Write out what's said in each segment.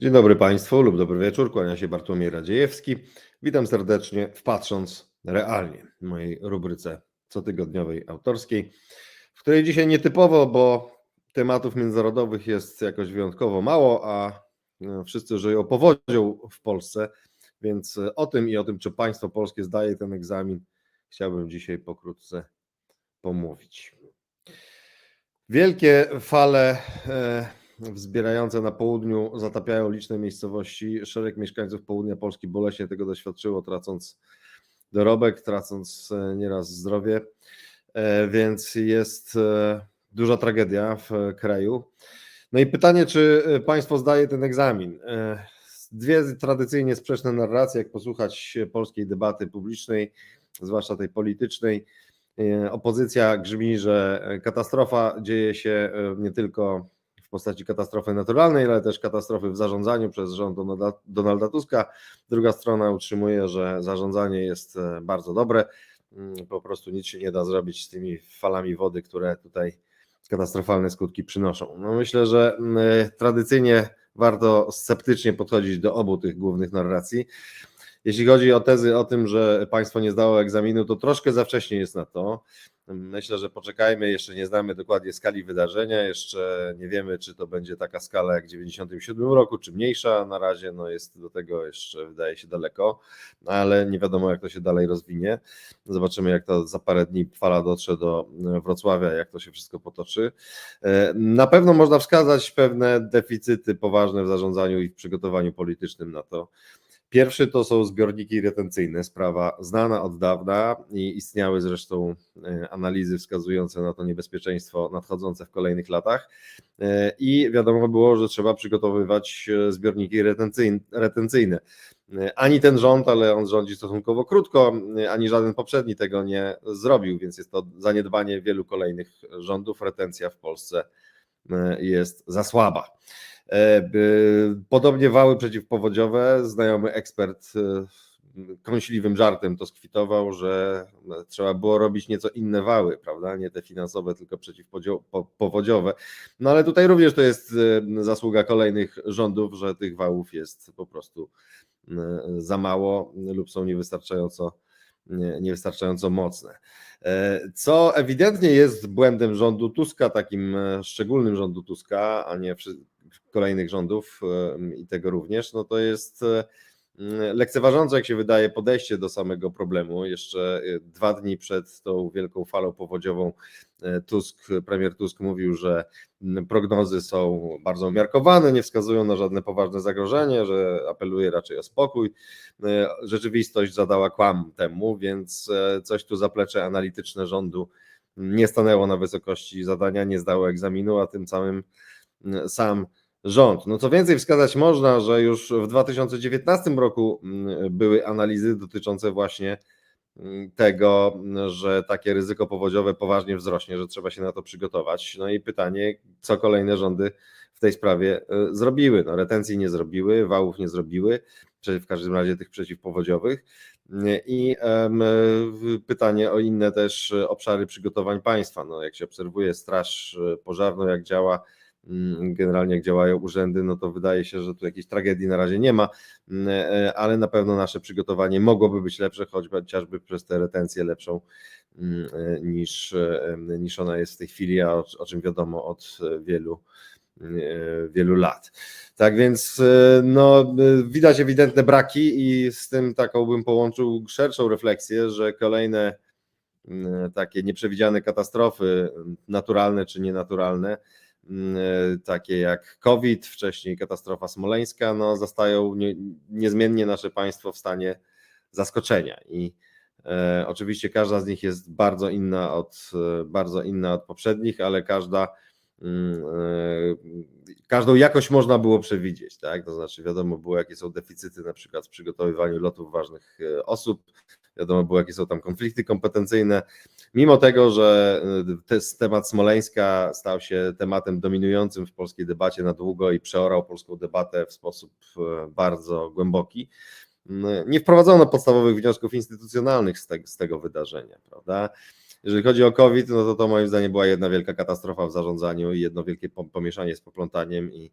Dzień dobry Państwu lub dobry wieczór, kłania się Bartłomiej Radziejewski. Witam serdecznie w Patrząc Realnie, mojej rubryce cotygodniowej autorskiej, w której dzisiaj nietypowo, bo tematów międzynarodowych jest jakoś wyjątkowo mało, a no, wszyscy żyją powodzią w Polsce, więc o tym i o tym, czy państwo polskie zdaje ten egzamin, chciałbym dzisiaj pokrótce pomówić. Wielkie fale e, wzbierające na południu zatapiają liczne miejscowości. Szereg mieszkańców południa Polski boleśnie tego doświadczyło, tracąc dorobek, tracąc e, nieraz zdrowie, E, więc jest e, duża tragedia w kraju. No i pytanie, czy państwo zdaje ten egzamin? Dwie tradycyjnie sprzeczne narracje, jak posłuchać polskiej debaty publicznej, zwłaszcza tej politycznej. Opozycja grzmi, że katastrofa dzieje się nie tylko postaci katastrofy naturalnej, ale też katastrofy w zarządzaniu przez rząd Donalda, Tuska. Druga strona utrzymuje, że zarządzanie jest e, bardzo dobre. Mm, Po prostu nic się nie da zrobić z tymi falami wody, które tutaj katastrofalne skutki przynoszą. No myślę, że mm, tradycyjnie warto sceptycznie podchodzić do obu tych głównych narracji. Jeśli chodzi o tezy o tym, że państwo nie zdało egzaminu, to troszkę za wcześnie jest na to. Myślę, że poczekajmy, jeszcze nie znamy dokładnie skali wydarzenia, jeszcze nie wiemy, czy to będzie taka skala jak w 1997 roku, czy mniejsza. Na razie no jest do tego jeszcze, wydaje się, daleko, no ale nie wiadomo, jak to się dalej rozwinie. Zobaczymy, jak to za parę dni fala dotrze do Wrocławia, jak to się wszystko potoczy. E, Na pewno można wskazać pewne deficyty poważne w zarządzaniu i w przygotowaniu politycznym na to. Pierwszy to są zbiorniki retencyjne, sprawa znana od dawna i istniały zresztą e, analizy wskazujące na to niebezpieczeństwo nadchodzące w kolejnych latach. E, I wiadomo było, że trzeba przygotowywać e, zbiorniki retencyjn- retencyjne. Ani ten rząd, ale on rządzi stosunkowo krótko, ani żaden poprzedni tego nie zrobił, więc jest to zaniedbanie wielu kolejnych rządów. Retencja w Polsce jest za słaba. E, Podobnie wały przeciwpowodziowe. Znajomy ekspert e, kąśliwym żartem to skwitował, że trzeba było robić nieco inne wały, prawda? Nie te finansowe, tylko przeciwpowodziowe. No ale tutaj również to jest e, zasługa kolejnych rządów, że tych wałów jest po prostu e, za mało lub są niewystarczająco, nie- niewystarczająco mocne. E, Co ewidentnie jest błędem rządu Tuska, takim e, szczególnym rządu Tuska, a nie kolejnych rządów e, i tego również, no to jest lekceważące, jak się wydaje, podejście do samego problemu. Jeszcze e, dwa dni przed tą wielką falą powodziową e, Tusk, premier Tusk mówił, że mm, prognozy są bardzo umiarkowane, nie wskazują na żadne poważne zagrożenie, że apeluje raczej o spokój. E, Rzeczywistość zadała kłam temu, więc coś tu zaplecze analityczne rządu nie stanęło na wysokości zadania, nie zdało egzaminu, a tym samym mm, sam rząd. No co więcej, wskazać można, że już w 2019 roku mm, były analizy dotyczące właśnie mm, tego, że takie ryzyko powodziowe poważnie wzrośnie, że trzeba się na to przygotować. No i pytanie, co kolejne rządy w tej sprawie y, zrobiły? No, retencji nie zrobiły, wałów nie zrobiły, w każdym razie tych przeciwpowodziowych. I w- pytanie o inne też e, obszary przygotowań państwa. No, jak się obserwuje Straż e, Pożarną, jak działa, generalnie jak działają urzędy, no to wydaje się, że tu jakiejś tragedii na razie nie ma, mm, e, ale na pewno nasze przygotowanie mogłoby być lepsze, chociażby przez tę retencję lepszą mm, e, niż, e, niż ona jest w tej chwili, a o, o czym wiadomo od wielu, wielu lat. Tak więc no, widać ewidentne braki i z tym taką bym połączył szerszą refleksję, że kolejne mm, takie nieprzewidziane katastrofy naturalne czy nienaturalne, takie jak COVID, wcześniej katastrofa smoleńska, no, zostają nie, niezmiennie nasze państwo w stanie zaskoczenia i e, oczywiście każda z nich jest bardzo inna od, e, bardzo inna od poprzednich, ale każda mm, e, każdą jakość można było przewidzieć, tak? To znaczy wiadomo było, jakie są deficyty na przykład w przygotowywaniu lotów ważnych e, osób, wiadomo było, jakie są tam konflikty kompetencyjne. Mimo tego, że te- temat Smoleńska stał się tematem dominującym w polskiej debacie na długo i przeorał polską debatę w sposób e, bardzo głęboki, m, nie wprowadzono podstawowych wniosków instytucjonalnych z, z tego wydarzenia, prawda? Jeżeli chodzi o COVID, no to to moim zdaniem była jedna wielka katastrofa w zarządzaniu i jedno wielkie pom- pomieszanie z poplątaniem i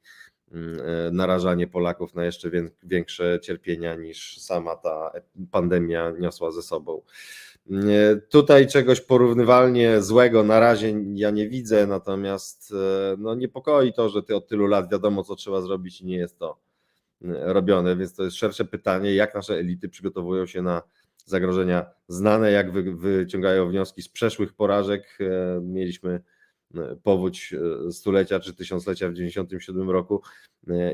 mm, e, narażanie Polaków na jeszcze wię- większe cierpienia niż sama ta pandemia niosła ze sobą. Nie, Tutaj czegoś porównywalnie złego na razie ja nie widzę, natomiast e, no, niepokoi to, że ty od tylu lat wiadomo, co trzeba zrobić i nie jest to e, robione, więc to jest szersze pytanie, jak nasze elity przygotowują się na zagrożenia znane, jak wy, wyciągają wnioski z przeszłych porażek. E, Mieliśmy e, powódź e, stulecia czy tysiąclecia w 1997 roku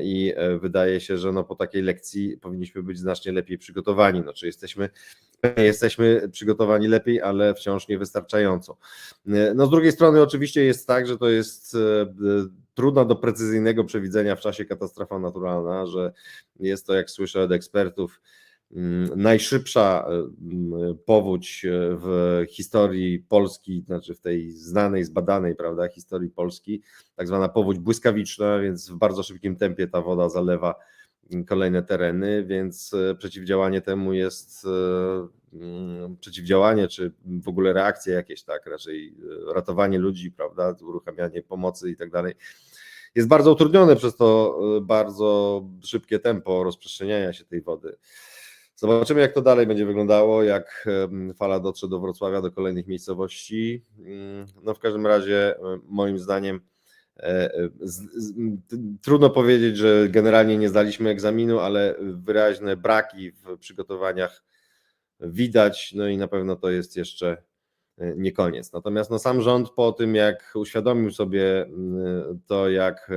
i wydaje się, że no po takiej lekcji powinniśmy być znacznie lepiej przygotowani. No, czy jesteśmy, jesteśmy przygotowani lepiej, ale wciąż niewystarczająco. No z drugiej strony oczywiście jest tak, że to jest trudna do precyzyjnego przewidzenia w czasie katastrofa naturalna, że jest to, jak słyszę od ekspertów, najszybsza mm, powódź e, w historii Polski, znaczy w tej znanej, zbadanej, prawda, historii Polski, tak zwana powódź błyskawiczna, więc w bardzo szybkim tempie ta woda zalewa mm, kolejne tereny, więc e, przeciwdziałanie temu jest e, mm, przeciwdziałanie, czy w ogóle reakcje jakieś, tak, raczej e, ratowanie ludzi, prawda, uruchamianie pomocy i tak dalej, jest bardzo utrudnione przez to e, bardzo szybkie tempo rozprzestrzeniania się tej wody. Zobaczymy, jak to dalej będzie wyglądało, jak fala dotrze do Wrocławia, do kolejnych miejscowości. Mm, No w każdym razie, e, moim zdaniem, e, e, z, z, trudno powiedzieć, że generalnie nie zdaliśmy egzaminu, ale wyraźne braki w przygotowaniach widać, no i na pewno to jest jeszcze nie koniec. Natomiast no, sam rząd po tym, jak uświadomił sobie to, jak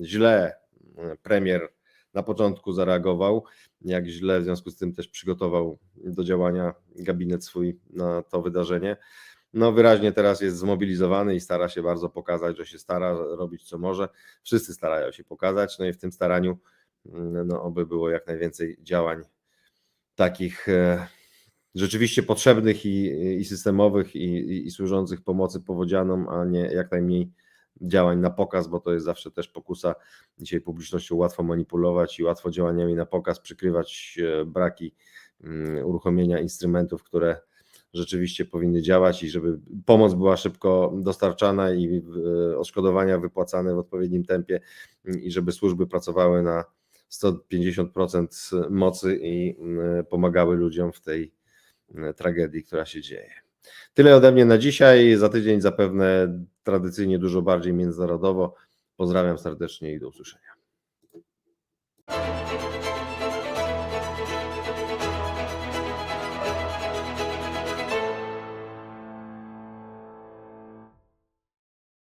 źle premier na początku zareagował, jak źle w związku z tym też przygotował do działania gabinet swój na to wydarzenie. No wyraźnie teraz jest zmobilizowany i stara się bardzo pokazać, że się stara robić co może. Wszyscy starają się pokazać, no i w tym staraniu mm, no, oby było jak najwięcej działań takich e, rzeczywiście potrzebnych i, i systemowych i, i, i służących pomocy powodzianom, a nie jak najmniej działań na pokaz, bo to jest zawsze też pokusa. Dzisiaj publicznością łatwo manipulować i łatwo działaniami na pokaz przykrywać e, braki mm, uruchomienia instrumentów, które rzeczywiście powinny działać i żeby pomoc była szybko dostarczana i e, odszkodowania wypłacane w odpowiednim tempie mm, i żeby służby pracowały na 150% mocy i mm, pomagały ludziom w tej tragedii, która się dzieje. Tyle ode mnie na dzisiaj. Za tydzień zapewne tradycyjnie dużo bardziej międzynarodowo. Pozdrawiam serdecznie i do usłyszenia.